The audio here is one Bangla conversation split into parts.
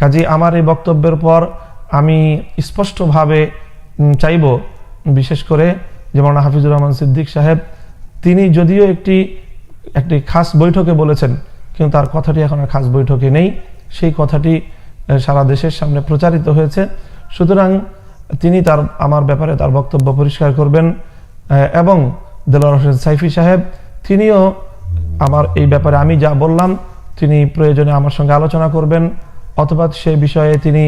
কাজে আমার এই বক্তব্যের পর আমি স্পষ্টভাবে চাইব, বিশেষ করে যেমন হাফিজুর রহমান সিদ্দিক সাহেব, তিনি যদিও একটি একটি খাস বৈঠকে বলেছেন, কিন্তু তার কথাটি এখন আর খাস বৈঠকে নেই। সেই কথাটি সারা দেশের সামনে প্রচারিত হয়েছে। সুতরাং তিনি তার, আমার ব্যাপারে তার বক্তব্য পরিষ্কার করবেন। এবং দেলোয়ার হোসেন সাইফি সাহেব, তিনিও আমার এই ব্যাপারে আমি যা বললাম, তিনি প্রয়োজনে আমার সঙ্গে আলোচনা করবেন। অথবা সেই বিষয়ে তিনি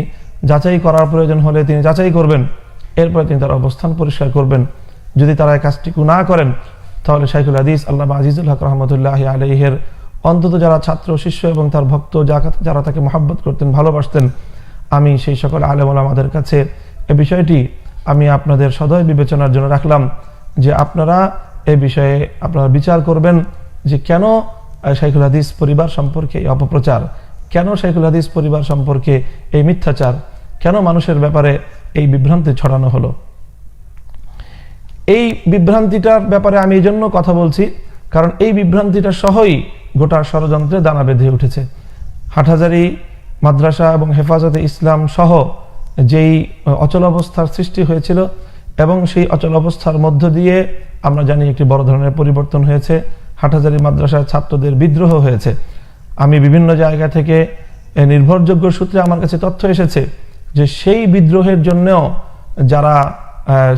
যাচাই করার প্রয়োজন হলে তিনি যাচাই করবেন। এরপরে তিনি তার অবস্থান পরিষ্কার করবেন। যদি তারা এই কাজটিকু না করেন, তাহলে শাইখুল হাদিস আল্লাহ আজিজুল হক রহমতুল্লাহ আলহের অন্তত যারা ছাত্র, শিষ্য এবং তার ভক্ত যারা তাকে মহাব্বত করতেন, ভালোবাসতেন, আমি সেই সকল আলেম আমাদের কাছে এ বিষয়টি আমি আপনাদের সদয় বিবেচনার জন্য রাখলাম যে আপনারা এ বিষয়ে আপনারা বিচার করবেন যে কেন শাইখুল হাদিস পরিবার সম্পর্কে এই অপপ্রচার। কেন শাইখুল হাদিস পরিবার সম্পর্কে এই মিথ্যাচার? কেন মানুষের ব্যাপারে এই বিভ্রান্তি ছড়ানো হলো? এই বিভ্রান্তিটার ব্যাপারে আমি এই জন্য কথা বলছি, কারণ এই বিভ্রান্তিটা সহই গোটা ষড়যন্ত্রে দানা বেঁধে উঠেছে। হাটহাজারি, মাদ্রাসা এবং হেফাজতে ইসলাম সহ যেই অচল অবস্থার সৃষ্টি হয়েছিল এবং সেই অচল অবস্থার মধ্য দিয়ে আমরা জানি একটি বড় ধরনের পরিবর্তন হয়েছে। হাটহাজারি মাদ্রাসার ছাত্রদের বিদ্রোহ হয়েছে। আমি বিভিন্ন জায়গা থেকে নির্ভরযোগ্য সূত্রে আমার কাছে তথ্য এসেছে যে সেই বিদ্রোহের জন্যও যারা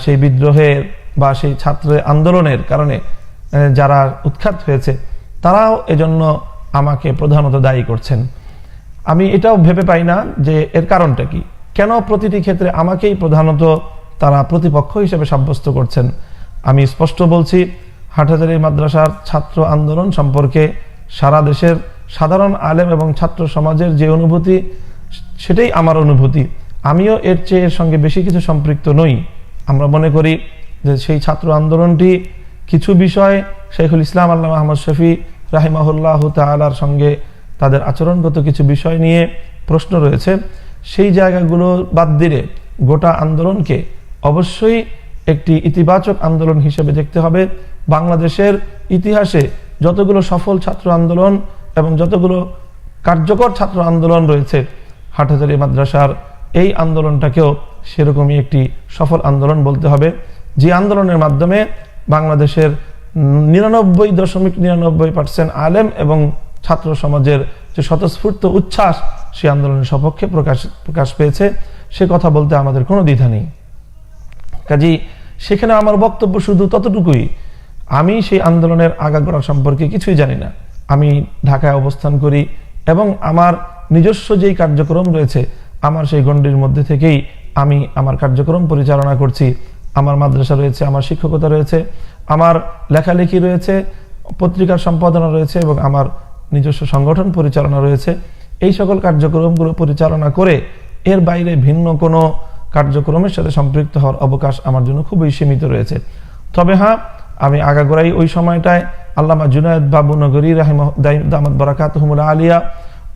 সেই বিদ্রোহের বা সেই ছাত্র আন্দোলনের কারণে যারা উৎখাত হয়েছে, তারাও এজন্য আমাকে প্রধানত দায়ী করছেন। আমি এটাও ভেবে পাই না যে এর কারণটা কি। কেন প্রতিটি ক্ষেত্রে আমাকেই প্রধানত তারা প্রতিপক্ষ হিসেবে সাব্যস্ত করছেন? আমি স্পষ্ট বলছি, হাটহাজারি মাদ্রাসার ছাত্র আন্দোলন সম্পর্কে সারা দেশের সাধারণ আলেম এবং ছাত্র সমাজের যে অনুভূতি, সেটাই আমার অনুভূতি। আমিও এর চেয়ে এর সঙ্গে বেশি কিছু সম্পৃক্ত নই। আমরা মনে করি যে সেই ছাত্র আন্দোলনটি কিছু বিষয় শেখুল ইসলাম আল্লাহ আহমদ শফি রাহিমাহুল্লাহ তালার সঙ্গে তাদের আচরণগত কিছু বিষয় নিয়ে প্রশ্ন রয়েছে। সেই জায়গাগুলো বাদ দিলে গোটা আন্দোলনকে অবশ্যই একটি ইতিবাচক আন্দোলন হিসেবে দেখতে হবে। বাংলাদেশের ইতিহাসে যতগুলো সফল ছাত্র আন্দোলন এবং যতগুলো কার্যকর ছাত্র আন্দোলন রয়েছে, হাটহাজারি মাদ্রাসার এই আন্দোলনটাকেও সেরকমই একটি সফল আন্দোলন বলতে হবে। যে আন্দোলনের মাধ্যমে বাংলাদেশের নিরানব্বই দশমিক নিরানব্বই পার্সেন্ট আলেম এবং ছাত্র সমাজের যে স্বতঃস্ফূর্ত উচ্ছ্বাস সেই আন্দোলনের সপক্ষে প্রকাশ প্রকাশ পেয়েছে। সে কথা বলতে আমাদের কোনো দ্বিধা নেই। কাজী, সেখানে আমার বক্তব্য শুধু ততটুকুই। আমি সেই আন্দোলনের আগাগোড়া সম্পর্কে কিছুই জানি না। আমি ঢাকায় অবস্থান করি এবং আমার নিজস্ব যেই কার্যক্রম রয়েছে, আমার সেই গণ্ডির মধ্যে থেকেই আমি আমার কার্যক্রম পরিচালনা করছি। আমার মাদ্রাসা রয়েছে, আমার শিক্ষকতা রয়েছে, আমার লেখালেখি রয়েছে, পত্রিকার সম্পাদনা রয়েছে এবং আমার নিজস্ব সংগঠন পরিচালনা রয়েছে। এই সকল কার্যক্রমগুলো পরিচালনা করে এর বাইরে ভিন্ন কোনো কার্যক্রমের সাথে সম্পৃক্ত হওয়ার অবকাশ আমার জন্য খুবই সীমিত রয়েছে। তবে হ্যাঁ আমি আগাগোড়াই ওই সময়টায় আল্লামা জুনায়দ বাবু নগরী রাহিমা দামাত বরাকাত আলিয়া,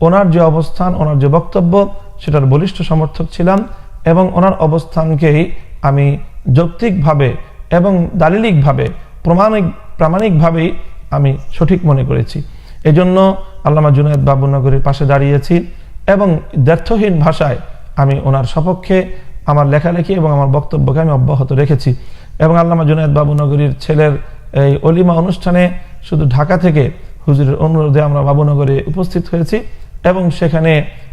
ওনার যে অবস্থান, ওনার যে বক্তব্য, সেটার বলিষ্ঠ সমর্থক ছিলাম এবং ওনার অবস্থানকেই আমি যৌক্তিকভাবে এবং দালিলিকভাবে, প্রমাণিক প্রামাণিকভাবেই আমি সঠিক মনে করেছি। এজন্য আল্লামা জুনায়দ বাবু নগরীর পাশে দাঁড়িয়েছি এবং দ্ব্যর্থহীন ভাষায় আমি ওনার সপক্ষে আমার লেখালেখি এবং আমার বক্তব্যকে আমি অব্যাহত রেখেছি। এবং আল্লামা জুনায়দ বাবু নগরীর ছেলের এই অলিমা অনুষ্ঠানে শুধু ঢাকা থেকে হুজুরের অনুরোধে আমরা বাবুনগরে উপস্থিত হয়েছি এবং সেখানে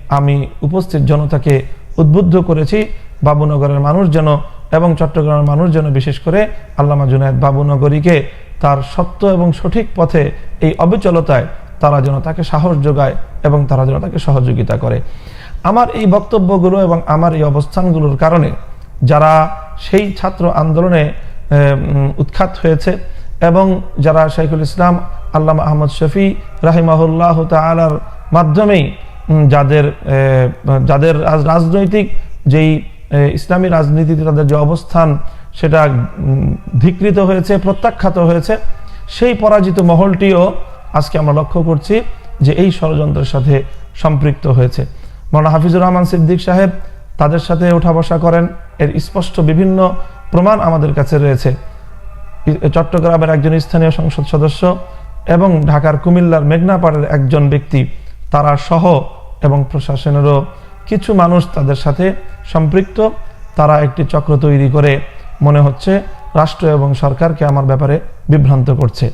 আমি উপস্থিত জনতাকে উদ্বুদ্ধ করেছি। বাবুনগরের মানুষ যেন এবং চট্টগ্রামের মানুষ যেন বিশেষ করে আল্লামা জুনায়দ বাবুনগরীকে তার সত্য এবং সঠিক পথে এই অবিচলতায় তারা যেন তাকে সাহস যোগায় এবং তারা যেন তাকে সহযোগিতা করে। আমার এই বক্তব্যগুলো এবং আমার এই অবস্থানগুলোর কারণে যারা সেই ছাত্র আন্দোলনে উৎখাত হয়েছে এবং যারা শাইখুল ইসলাম, আল্লামা আহমদ শফি রাহিমাহুল্লাহ তালার মাধ্যমেই যাদের যাদের রাজনৈতিক যেই ইসলামী রাজনীতিতে তাদের যে অবস্থান, সেটা ধিকৃত হয়েছে, প্রত্যাখ্যাত হয়েছে, সেই পরাজিত মহলটিও আজকে আমরা লক্ষ্য করছি যে এই ষড়যন্ত্রের সাথে সম্পৃক্ত হয়েছে। মৌলানা হাফিজুর রহমান সিদ্দিক সাহেব তাদের সাথে ওঠা বসা করেন, এর স্পষ্ট বিভিন্ন প্রমাণ আমাদের কাছে রয়েছে। চট্টগ্রামের একজন স্থানীয় সংসদ সদস্য এবং ঢাকার কুমিল্লার মেঘনাপাড়ের একজন ব্যক্তি, তারা সহ এবং প্রশাসনেরও কিছু মানুষ তাদের সাথে সম্পৃক্ত। তারা একটি চক্র তৈরি করে, মনে হচ্ছে রাষ্ট্র এবং সরকারকে আমার ব্যাপারে বিভ্রান্ত করছে।